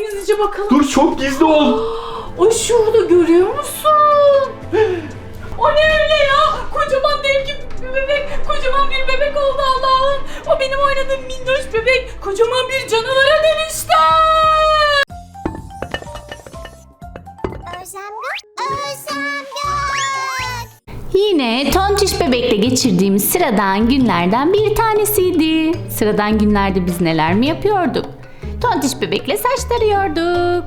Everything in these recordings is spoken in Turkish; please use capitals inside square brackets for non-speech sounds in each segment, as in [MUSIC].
Gizlice bakalım. Dur çok gizli ol. [GASPS] Ay şurada görüyor musun? [GASPS] O ne öyle ya? Kocaman dev gibi bir bebek. Kocaman bir bebek oldu Allah'ım. O benim oynadığım minnoş bebek. Kocaman bir canavara dönüştü. Yine tontiş bebekle geçirdiğimiz sıradan günlerden bir tanesiydi. Sıradan günlerde biz neler mi yapıyorduk? Tontiş bebekle saç tarıyorduk.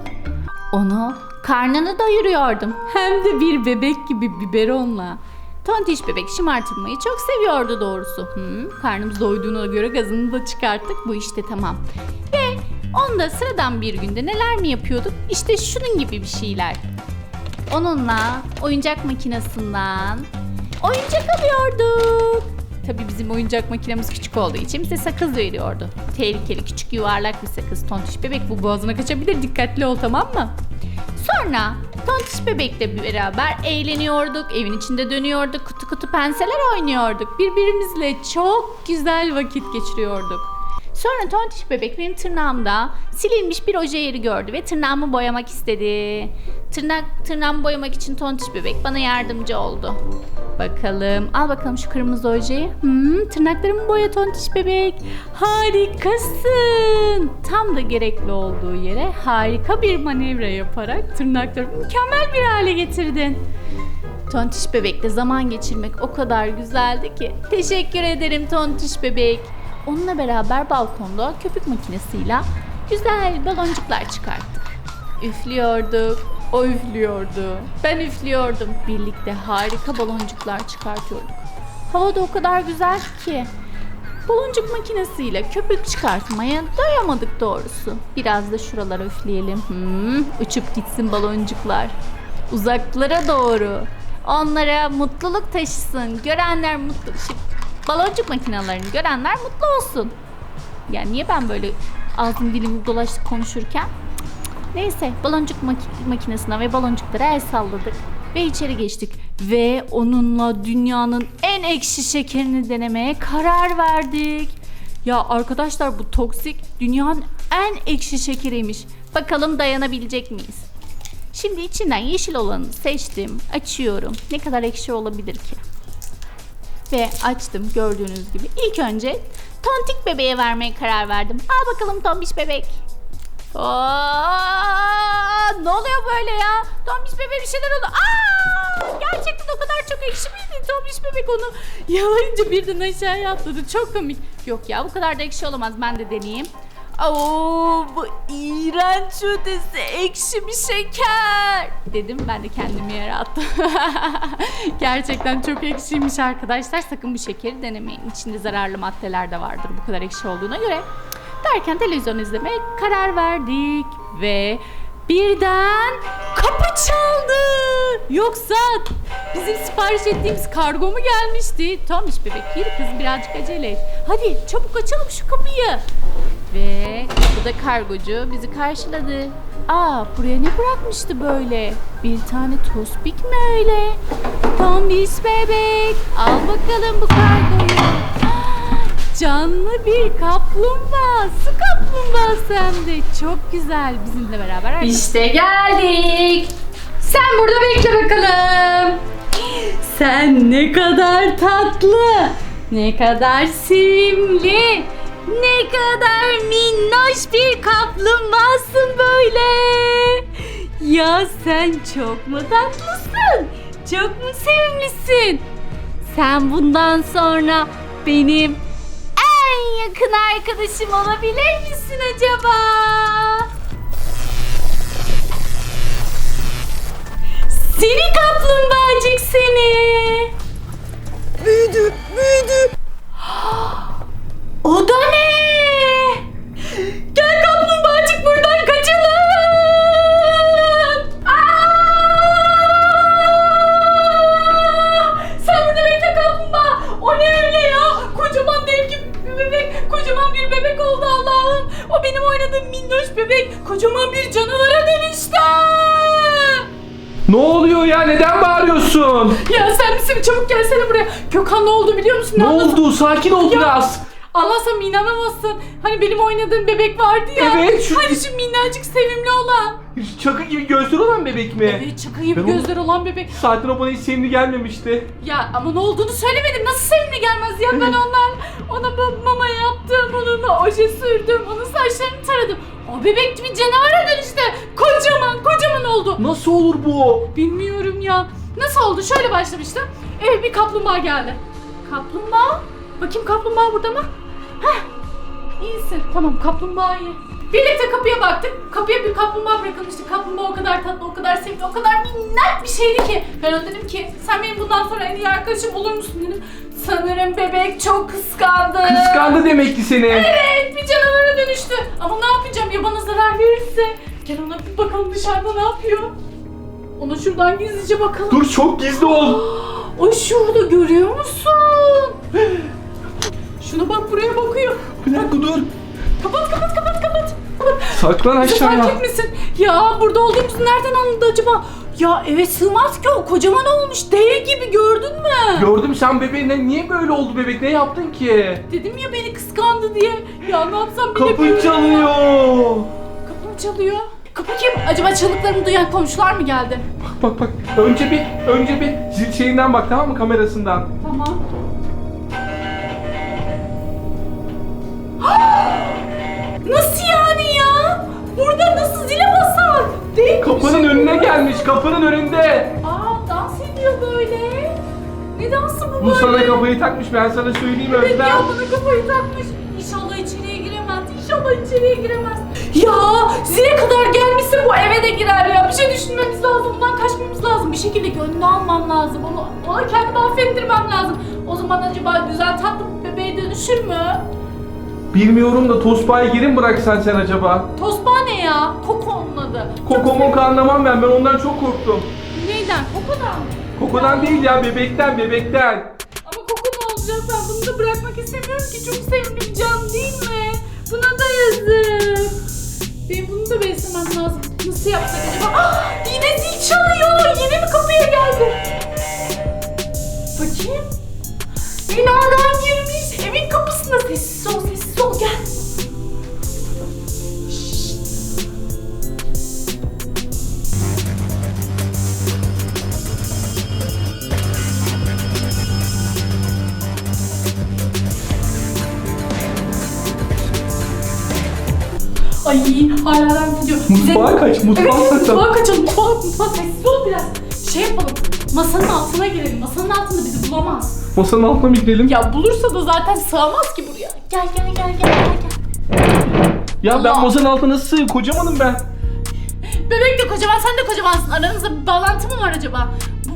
Onu karnını doyuruyordum. Hem de bir bebek gibi biberonla. Tontiş bebek şımartılmayı çok seviyordu doğrusu. Hı, karnımız doyduğuna göre gazını da çıkarttık. Bu işte tamam. Ve onda sıradan bir günde neler mi yapıyorduk? İşte şunun gibi bir şeyler. Onunla oyuncak makinesinden oyuncak alıyorduk. Bizim oyuncak makinemiz küçük olduğu için bize sakız veriyordu. Tehlikeli küçük yuvarlak bir sakız. Tontiş bebek bu boğazına kaçabilir dikkatli ol tamam mı? Sonra Tontiş bebekle beraber eğleniyorduk. Evin içinde dönüyorduk. Kutu kutu penseler oynuyorduk. Birbirimizle çok güzel vakit geçiriyorduk. Sonra tontiş bebek benim tırnağımda silinmiş bir oje yeri gördü ve tırnağımı boyamak istedi. Tırnak tırnağımı boyamak için tontiş bebek bana yardımcı oldu. Bakalım. Al bakalım şu kırmızı ojeyi. Hmm, tırnaklarımı boya tontiş bebek. Harikasın. Tam da gerekli olduğu yere harika bir manevra yaparak tırnaklarımı mükemmel bir hale getirdin. Tontiş bebekle zaman geçirmek o kadar güzeldi ki. Teşekkür ederim Tontiş bebek. Onunla beraber balkonda köpük makinesiyle güzel baloncuklar çıkarttık. Üflüyorduk, o üflüyordu. Ben üflüyordum. Birlikte harika baloncuklar çıkartıyorduk. Hava da o kadar güzel ki. Baloncuk makinesiyle köpük çıkartmaya doyamadık doğrusu. Biraz da şuralara üfleyelim. Hmm, uçup gitsin baloncuklar. Uzaklara doğru. Onlara mutluluk taşısın. Görenler mutlu. Baloncuk makinelerini görenler mutlu olsun. Yani niye ben böyle ağzım dilim dolaştık konuşurken? Neyse baloncuk mak- makinesine ve baloncuklara el salladık. Ve içeri geçtik. Ve onunla dünyanın en ekşi şekerini denemeye karar verdik. Ya arkadaşlar bu toksik dünyanın en ekşi şekeriymiş. Bakalım dayanabilecek miyiz? Şimdi içinden yeşil olanı seçtim. Açıyorum. Ne kadar ekşi olabilir ki? Ve açtım gördüğünüz gibi. İlk önce tontik bebeğe vermeye karar verdim. Al bakalım tombiş bebek. Aa, ne oluyor böyle ya? Tombiş bebeğe bir şeyler oldu. Aa, gerçekten o kadar çok ekşi miydi? Tombiş bebek onu [LAUGHS] yalayınca birden aşağıya atladı. Çok komik. Yok ya bu kadar da ekşi olamaz. Ben de deneyeyim. Oo, bu iğrenç ötesi ekşi bir şeker. Dedim ben de kendimi yere attım. [LAUGHS] Gerçekten çok ekşiymiş arkadaşlar. Sakın bu şekeri denemeyin. İçinde zararlı maddeler de vardır bu kadar ekşi olduğuna göre. Derken televizyon izlemeye karar verdik. Ve birden kapı çaldı. Yoksa bizim sipariş ettiğimiz kargo mu gelmişti? Tam iş bebek yürü kız birazcık acele et. Hadi çabuk açalım şu kapıyı. Ve bu da kargocu bizi karşıladı. Aa buraya ne bırakmıştı böyle? Bir tane tospik mi öyle? Tombiş bebek. Al bakalım bu kargoyu. Canlı bir kaplumbağa. Su kaplumbağası hem de. Çok güzel bizimle beraber. İşte geldik. Sen burada bekle bakalım. Sen ne kadar tatlı, ne kadar sevimli, ne kadar minnoş bir kaplumbağasın böyle. Ya sen çok mu tatlısın? Çok mu sevimlisin? Sen bundan sonra benim en yakın arkadaşım olabilir misin acaba? Seni kaplumbağacık seni. Büyüdü, büyüdü. [GASPS] O da ne? Ne oluyor ya? Neden bağırıyorsun? Ya sen misin? Çabuk gelsene buraya. Gökhan ne oldu biliyor musun? Ne anlat- oldu? Sakin ol Ya- biraz. Anlarsam inanamazsın. Hani benim oynadığım bebek vardı ya. Evet, şu- Hani şu minnacık sevimli olan. Çakı gibi gözleri olan bebek mi? Evet çakı gibi Ben onu- gözler olan bebek. Zaten o bana hiç sevimli gelmemişti. Ya ama ne olduğunu söylemedim. Nasıl sevimli gelmez ya ben onlar ona ba- mama yaptım, onunla oje sürdüm, onun saçlarını taradım. O bebek bir canavara dönüştü. Kocaman, kocaman oldu. Nasıl olur bu? Bilmiyorum ya. Nasıl oldu? Şöyle başlamıştı. Evet bir kaplumbağa geldi. Kaplumbağa? Bakayım kaplumbağa burada mı? Heh. İyisin. Tamam kaplumbağa iyi. Birlikte kapıya baktık. Kapıya bir kaplumbağa bırakılmıştı. Kaplumbağa o kadar tatlı, o kadar sevimli, o kadar minnak bir şeydi ki. Ben ona dedim ki sen benim bundan sonra en iyi arkadaşım olur musun dedim. Sanırım bebek çok kıskandı. Kıskandı demek ki seni. Evet bir dönüştü. Ama ne yapacağım ya bana zarar verirse. Gel ona bir bakalım dışarıda ne yapıyor. Ona şuradan gizlice bakalım. Dur çok gizli ol. [GASPS] Ay şurada görüyor musun? [GASPS] Şuna bak buraya bakıyor. Bir dakika dur. Kapat kapat kapat kapat. Saklan Bizi fark aşağıya. etmesin. Ya burada olduğumuzu nereden anladı acaba? Ya eve sığmaz ki o kocaman olmuş dev gibi gördün mü? Gördüm sen bebeğine niye böyle oldu bebek? Ne yaptın ki? Dedim ya beni kıskandı diye. Ya ne yapsam Kapı bilemiyorum. çalıyor. Kapı mı çalıyor? Kapı kim? Acaba çığlıklarımı duyan komşular mı geldi? Bak bak bak. Önce bir önce bir zil şeyinden bak tamam mı kamerasından. Tamam. [GASPS] Nasıl yani ya? Burada nasıl zile basar? Değil Kapının önüne gelmiş. Kapının önünde. Aa dans ediyor böyle. Ne dansı bu, Bu böyle? sana kafayı takmış ben sana söyleyeyim Evet Özlem. ya bana kafayı takmış. İnşallah içeriye giremez. İnşallah içeriye giremez. Ya zile kadar gelmişse bu eve de girer ya. Bir şey düşünmemiz lazım. Bundan kaçmamız lazım. Bir şekilde gönlünü almam lazım. Onu, ona kendimi affettirmem lazım. O zaman acaba güzel tatlı bir bebeğe dönüşür mü? Bilmiyorum da Tospa'yı geri mi bıraksan sen acaba? Tosba ne ya? Koko onun adı. Koko moka anlamam ben. Ben ondan çok korktum. Neyden? Koko'dan mı? Kokodan değil ya bebekten bebekten. Ama Koko ne olacak? Ben bunu da bırakmak istemiyorum ki. Çok sevimli bir can değil mi? Buna da yazık. Benim bunu da beslemem lazım. Nasıl yapsak acaba? Ah, yine zil çalıyor. Yine mi kapıya geldi? Bakayım. Binadan girmiş. Evin kapısında. Sessiz ol. Ediyor. Bize- Mutfağa kaç, mutfağa evet, saklan. mutfağa kaçalım. Mutfağa, mutfağa sessiz ol biraz. Şey yapalım. Masanın altına girelim. Masanın altında bizi bulamaz. Masanın altına mı girelim? Ya bulursa da zaten sığamaz ki buraya. Gel gel gel gel gel gel. Ya ben Allah. masanın altına nasıl sığayım? Kocamanım ben. Bebek de kocaman sen de kocamansın. Aranızda bir bağlantı mı var acaba?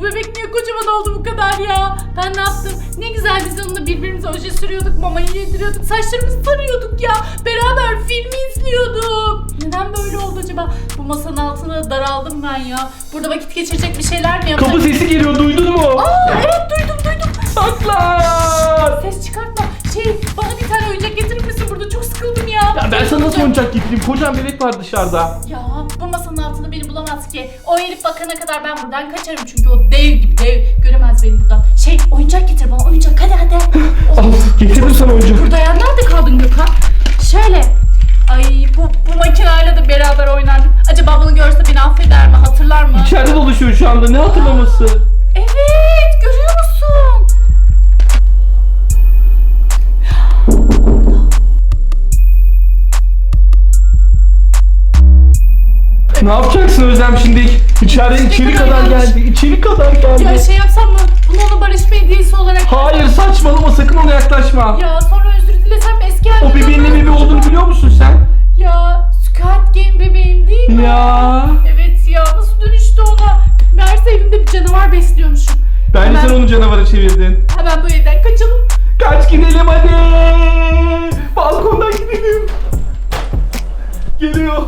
Bu bebek niye kocaman oldu bu kadar ya? Ben ne yaptım? Ne güzel biz onunla birbirimize oje sürüyorduk, mamayı yediriyorduk, saçlarımızı tarıyorduk ya. Beraber filmi izliyorduk. Neden böyle oldu acaba? Bu masanın altına daraldım ben ya. Burada vakit geçirecek bir şeyler mi yapsak? Kapı sesi geliyor duydun mu? Aa, evet duydum duydum. Saklan! Ses çıkartma. Şey bana bir tane oyuncak getirir misin burada? Çok sıkıldım ya. Ya ben sana nasıl oyuncak getireyim? Kocaman bebek var dışarıda. Ya bu masanın altında beni ki. O herif bakana kadar ben buradan kaçarım çünkü o dev gibi dev. Göremez beni buradan. Şey oyuncak getir bana oyuncak hadi hadi. [GASPS] Al getirdim sana oyuncak. Burada ya nerede kaldın Gökhan? Şöyle. Ay bu, bu makinayla da beraber oynardık. Acaba bunu görse beni affeder mi? Hatırlar mı? İçeride dolaşıyor şu anda ne hatırlaması? Ne yapacaksın Özlem şimdi? İçeri, içeri kadar geldi. İçeri kadar geldi. Ya şey yapsam mı? Bunu ona barışma hediyesi olarak... Hayır saçmalama sakın ona yaklaşma. Ya sonra özür dilesem eski halim. O bebeğin ne olduğunu biliyor musun sen? Ya Squid Game bebeğim değil mi? Ya. Evet ya nasıl dönüştü ona? Meğerse evimde bir canavar besliyormuşum. Bence hemen, sen onu canavara çevirdin. Hemen bu evden kaçalım. Kaç gidelim hadi. Balkondan gidelim. Geliyor.